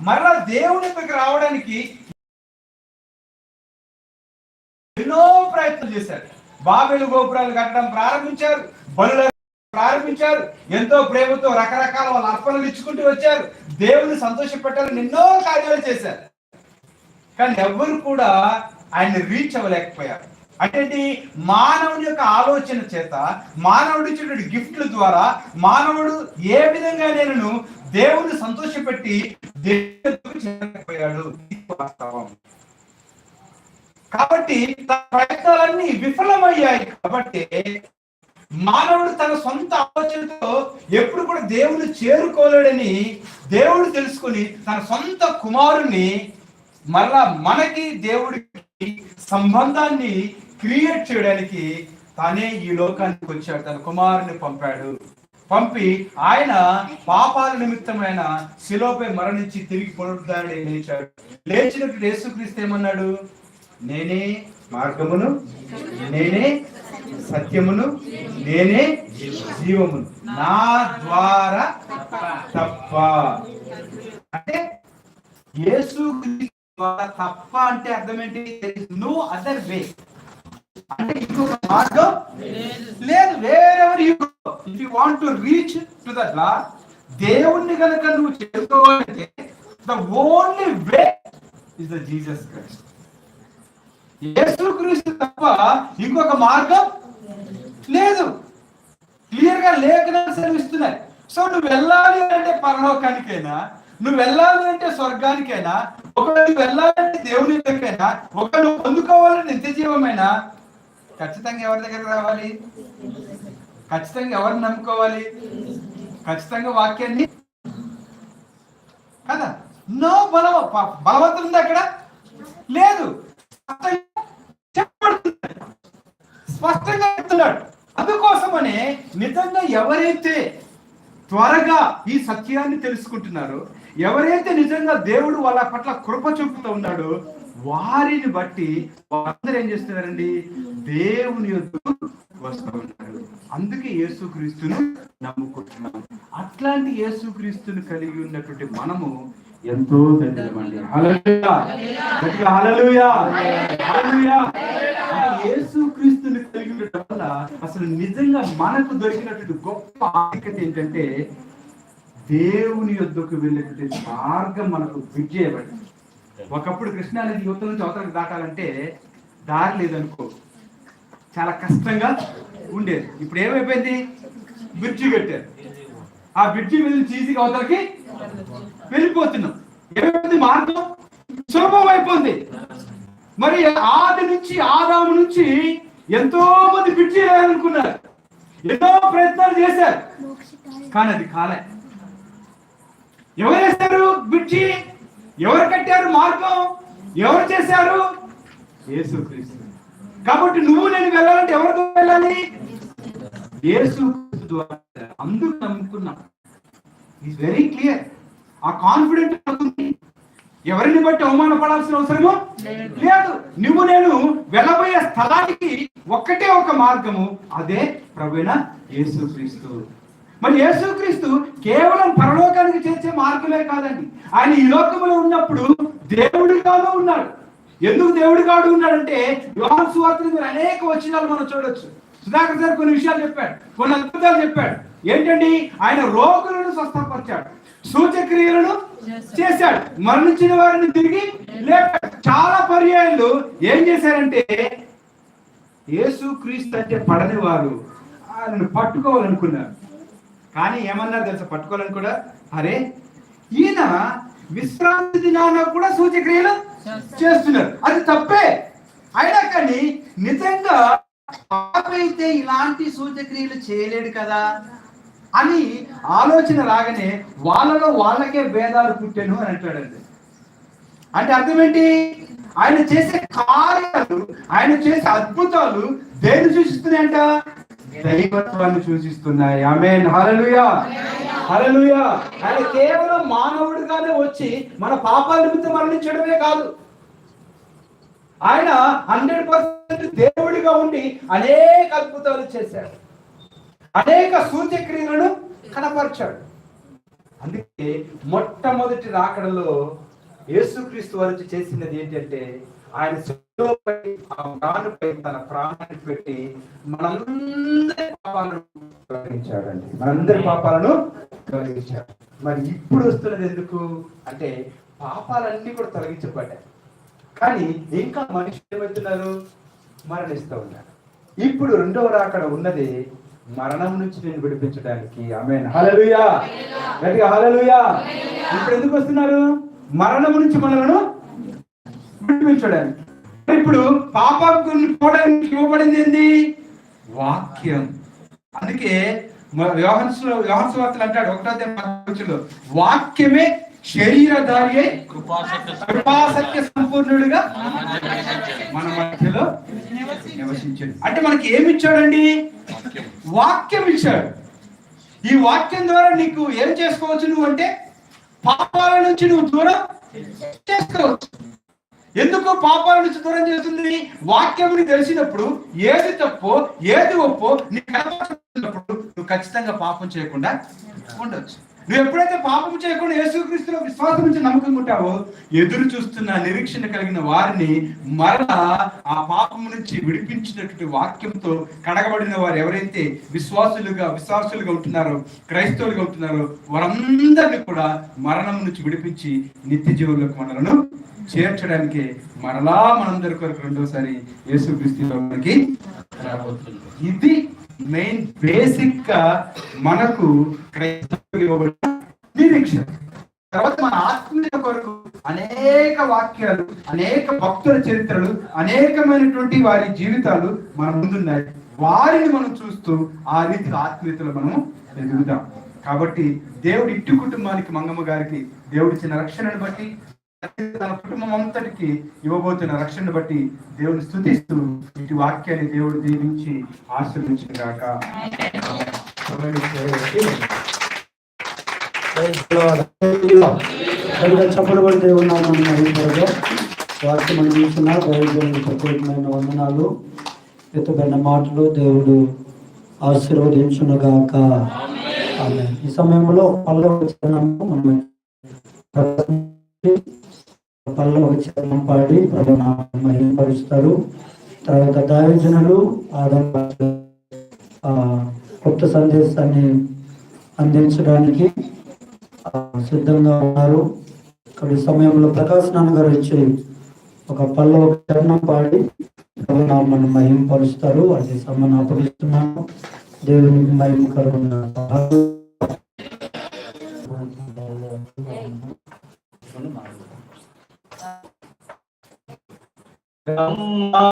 మరలా దేవుని దగ్గరికి రావడానికి ఎన్నో ప్రయత్నం చేశారు. బాబెలు గోపురాలు కట్టడం ప్రారంభించారు. బలులు ప్రారంభించారు. ఎంతో ప్రేమతో రకరకాల వాళ్ళ అర్పణలు ఇచ్చుకుంటూ వచ్చారు. దేవుని సంతోష పెట్టాలని ఎన్నో కార్యాలు చేశారు. కానీ ఎవ్వరు కూడా ఆయన రీచ్ అవ్వలేకపోయారు. అంటే మానవుని యొక్క ఆలోచన చేత మానవుడు ఇచ్చినటువంటి గిఫ్ట్ల ద్వారా మానవుడు ఏ విధంగా నేను దేవుని సంతోషపెట్టి దేవుడు వాస్తవం. కాబట్టి తన ప్రయత్నాలన్నీ విఫలమయ్యాయి కాబట్టి మానవుడు తన సొంత ఆలోచనతో ఎప్పుడు కూడా దేవుడు చేరుకోలేడని దేవుడు తెలుసుకుని తన సొంత కుమారుని మరలా మనకి దేవుడికి సంబంధాన్ని క్రియేట్ చేయడానికి తానే ఈ లోకానికి వచ్చాడు. తన కుమారుని పంపాడు. పంపి ఆయన పాపాల నిమిత్తమైన శిలోపై మరణించి తిరిగి పునరుద్ధారణ లేచాడు. లేచినట్టు యేసుక్రీస్తు ఏమన్నాడు? నేనే మార్గమును నేనే సత్యమును నేనే జీవమును. నా ద్వారా తప్ప. అంటే యేసు ద్వారా తప్ప అంటే అర్థం ఏంటి? నో అదర్ వే అంటే ఇంకొక మార్గం? లేదు wherever you if you want to reach to the Lord దేవుణ్ణి కనుక నువ్వు చేరుకోవాలంటే the only way is the Jesus Christ యేసుక్రీస్తు తప్ప ఇంకొక మార్గం లేదు. క్లియర్గా లేఖనాలు సెలవిస్తున్నాయి. సో నువ్వు వెళ్ళాలి అంటే పరలోకానికైనా నువ్వు వెళ్ళాలి అంటే స్వర్గానికైనా ఒక నువ్వు వెళ్ళాలంటే దేవుని దగ్గరైనా ఒక నువ్వు పొందుకోవాలని నిత్య జీవమైనా ఖచ్చితంగా ఎవరి దగ్గరికి రావాలి? ఖచ్చితంగా ఎవరిని నమ్ముకోవాలి? ఖచ్చితంగా వాక్యాన్ని కదా? నో బలవ ప- బలవంతుడు ఉంది అక్కడ? లేదు. స్పష్టంగా స్పష్టంగా చెప్తున్నాడు. అందుకోసమనే నిజంగా ఎవరైతే త్వరగా ఈ సత్యాన్ని తెలుసుకుంటున్నారో ఎవరైతే నిజంగా దేవుడు వాళ్ళ పట్ల కృప చూపుతూ ఉన్నాడో వారిని బట్టి వారందరూ ఏం చేస్తున్నారండి? దేవుని యొద్దకు వస్తూ ఉన్నారు అందుకే యేసుక్రీస్తును నమ్ముకుంటున్నాం. అట్లాంటి యేసుక్రీస్తును కలిగి ఉన్నటువంటి మనము ఎంతో ధన్యులమండి హల్లెలూయా! గట్టిగా యేసుక్రీస్తుని కలిగి ఉండటం వల్ల అసలు నిజంగా మనకు దొరికినటువంటి గొప్ప ఆధిక్యత ఏంటంటే దేవుని యొద్దకు వెళ్ళేటువంటి మార్గం మనకు విజయబడింది ఒకప్పుడు కృష్ణానది యువత నుంచి అవతలకు దాటాలంటే దారి లేదనుకో. చాలా కష్టంగా ఉండేది. ఇప్పుడు ఏమైపోయింది? బ్రిడ్జి కట్టారు. ఆ బ్రిడ్జి మీద నుంచి ఈజీగా అవతలకి వెళ్ళిపోతున్నాం. ఏమైపోయింది మార్గం? సులభం అయిపోయింది. మరి ఆది నుంచి ఆదాము నుంచి ఎంతో మంది బ్రిడ్జి వేయాలనుకున్నారు ఎన్నో ప్రయత్నాలు చేశారు. కానీ అది కాలే. ఎవరు వేశారు బ్రిడ్జి? ఎవరు కట్టారు మార్గం? ఎవరు చేశారు? యేసు క్రీస్తు కాబట్టి నువ్వు నేను వెళ్ళాలంటే ఎవరితో వెళ్ళాలి? యేసు ద్వారా. అందుకు నమ్ముకున్నాం. ఈజ్ వెరీ క్లియర్ ఆ కాన్ఫిడెంట్ ఎవరిని బట్టి అవమానపడాల్సిన అవసరము లేదు. నువ్వు నేను వెళ్ళబోయే స్థలానికి ఒక్కటే ఒక మార్గము అదే ప్రవీణ యేసుక్రీస్తు. మరి యేసుక్రీస్తు కేవలం పరలోకానికి చేర్చే మార్గమే కాదండి. ఆయన ఈ లోకములో ఉన్నప్పుడు దేవుడిగాను ఉన్నాడు. ఎందుకు దేవుడిగాడు ఉన్నాడంటే యోహాను సువార్తలో మీరు అనేక వచనాలు మనం చూడొచ్చు. సుధాకర్ సార్ కొన్ని విషయాలు చెప్పాడు కొన్ని అద్భుతాలు చెప్పాడు. ఏంటండి? ఆయన రోగులను స్వస్థపరిచాడు సూచక్రియలను చేశాడు. మరణించిన వారిని తిరిగి లేపాడు. చాలా పర్యాయాలు ఏం చేశారంటే యేసు క్రీస్తు అంటే పడని వారు. ఆయనను పట్టుకోవాలనుకున్నారు. కానీ ఏమన్నారు తెలుసా? పట్టుకోవాలని కూడా? అరే ఈయన విశ్రాంతి దినాన కూడా సూచక్రియలు చేస్తున్నారు. అది తప్పే. అయినా కానీ నిజంగా పాపైతే ఇలాంటి సూచక్రియలు చేయలేడు కదా అని ఆలోచన రాగానే వాళ్ళలో వాళ్ళకే భేదాలు పుట్టాను అని అంటాడండి. అంటే అర్థం ఏంటి ఆయన చేసే కార్యాలు ఆయన చేసే అద్భుతాలు దేన్ని సూచిస్తున్నాయంట? దైవత్వాన్ని సూచిస్తున్నాయి. ఆమె హలలుయా హలలుయా ఆయన కేవలం మానవుడిగానే వచ్చి మన పాపాల నిమిత్తం మరణించడమే కాదు. ఆయన హండ్రెడ్ పర్సెంట్ దేవుడిగా ఉండి అనేక అద్భుతాలు చేశాడు. అనేక సూచక్రియలను కనపరిచాడు. అందుకే మొట్టమొదటి రాకడలో యేసుక్రీస్తు వారు వచ్చి చేసినది ఏంటంటే ఆయన ప్రాణుపై తన ప్రాణాన్ని పెట్టి మనందరి పాపాలను తొలగించాడండి. మనందరి పాపాలను తొలగించాడు. మరి ఇప్పుడు వస్తున్నది ఎందుకు? అంటే పాపాలన్నీ కూడా తొలగించబడ్డాయి. కానీ ఇంకా మనుషులు ఏమవుతున్నారు? మరణిస్తూ ఉన్నారు. ఇప్పుడు రెండవ రాకడ ఉన్నది మరణం నుంచి నేను విడిపించడానికి. ఆమె హలలుయా గట్టిగా హలలుయా ఇప్పుడు ఎందుకు వస్తున్నారు? మరణం నుంచి మనలను విడిపించడానికి. ఇప్పుడు పాపం పోవడానికి ఇవ్వబడింది ఏంది? వాక్యం. అందుకే వ్యవహన్సులో వ్యవహన్స్ వార్తలు అంటాడు ఒకటో వాక్యమే శరీరధారి అయి కృపాసత్య సంపూర్ణుడిగా మన మధ్యలో నివసించాడు. అంటే మనకి ఏమి ఇచ్చాడండి? వాక్యం ఇచ్చాడు. ఈ వాక్యం ద్వారా నీకు ఏం చేసుకోవచ్చు నువ్వు అంటే పాపాల నుంచి నువ్వు దూరం చేసుకోవచ్చు. ఎందుకు పాపాల నుంచి దూరం చేస్తుంది? వాక్యముని తెలిసినప్పుడు ఏది తప్పో ఏది ఒప్పో నీకు కనపడుతున్నప్పుడు నువ్వు ఖచ్చితంగా పాపం చేయకుండా ఉండొచ్చు. నువ్వు ఎప్పుడైతే పాపం చేయకుండా యేసుక్రీస్తులో విశ్వాసం నుంచి నమ్మకం ఉంటావో ఎదురు చూస్తున్న నిరీక్షణ కలిగిన వారిని మరలా ఆ పాపం నుంచి విడిపించినటువంటి వాక్యంతో కడగబడిన వారు ఎవరైతే విశ్వాసులుగా విశ్వాసులుగా ఉంటున్నారో క్రైస్తవులుగా ఉంటున్నారో వారందరినీ కూడా మరణం నుంచి విడిపించి నిత్య జీవులకు మనలను చేర్చడానికి మరలా మనందరి కొరకు రెండోసారి యేసుక్రీస్తులో మనకి రాబోతుంది ఇది మెయిన్ బేసిక్గా మనకు ఇవ్వబడిన తర్వాత మన ఆత్మీయ కొరకు అనేక వాక్యాలు అనేక భక్తుల చరిత్రలు అనేకమైనటువంటి వారి జీవితాలు మన ముందున్నాయి. వారిని మనం చూస్తూ ఆ రీతి ఆత్మీయతలు మనం ఎదుగుదాం. కాబట్టి దేవుడి ఇట్టి కుటుంబానికి మంగమ్మ గారికి దేవుడిచ్చిన రక్షణను బట్టి తన కుటుంబం అంతటికి ఇవ్వబోతున్న రక్షణ బట్టి దేవుని స్థుతిస్తూ ఇటు వాక్యాన్ని దేవుడు దీవించి ఆశీర్వించిన గాక సరిగా చెప్పబడి దేవుని వాక్యం అందించిన దైవజనులకు ప్రత్యేకమైన వందనాలు. ఎత్తుబడిన మాటలు దేవుడు ఆశీర్వదించునుగాక. ఆమె ఈ సమయంలో పల్లవ మనం పల్లవ చరణం పాడి ప్రభు మహిమపరుస్తారు తర్వాత దైవజనులు ఆదం కొత్త సందేశాన్ని అందించడానికి ఆ, సిద్ధంగా ఉన్నారు. ఇక్కడ సమయంలో ప్రకాశ్ నాన్న గారు వచ్చి ఒక పల్లవ చరణం పాడి ప్రభునామను మహింపరుస్తారు అది సమ్మను అప్పగిస్తున్నాను. దేవునికి మహిమ కలుగును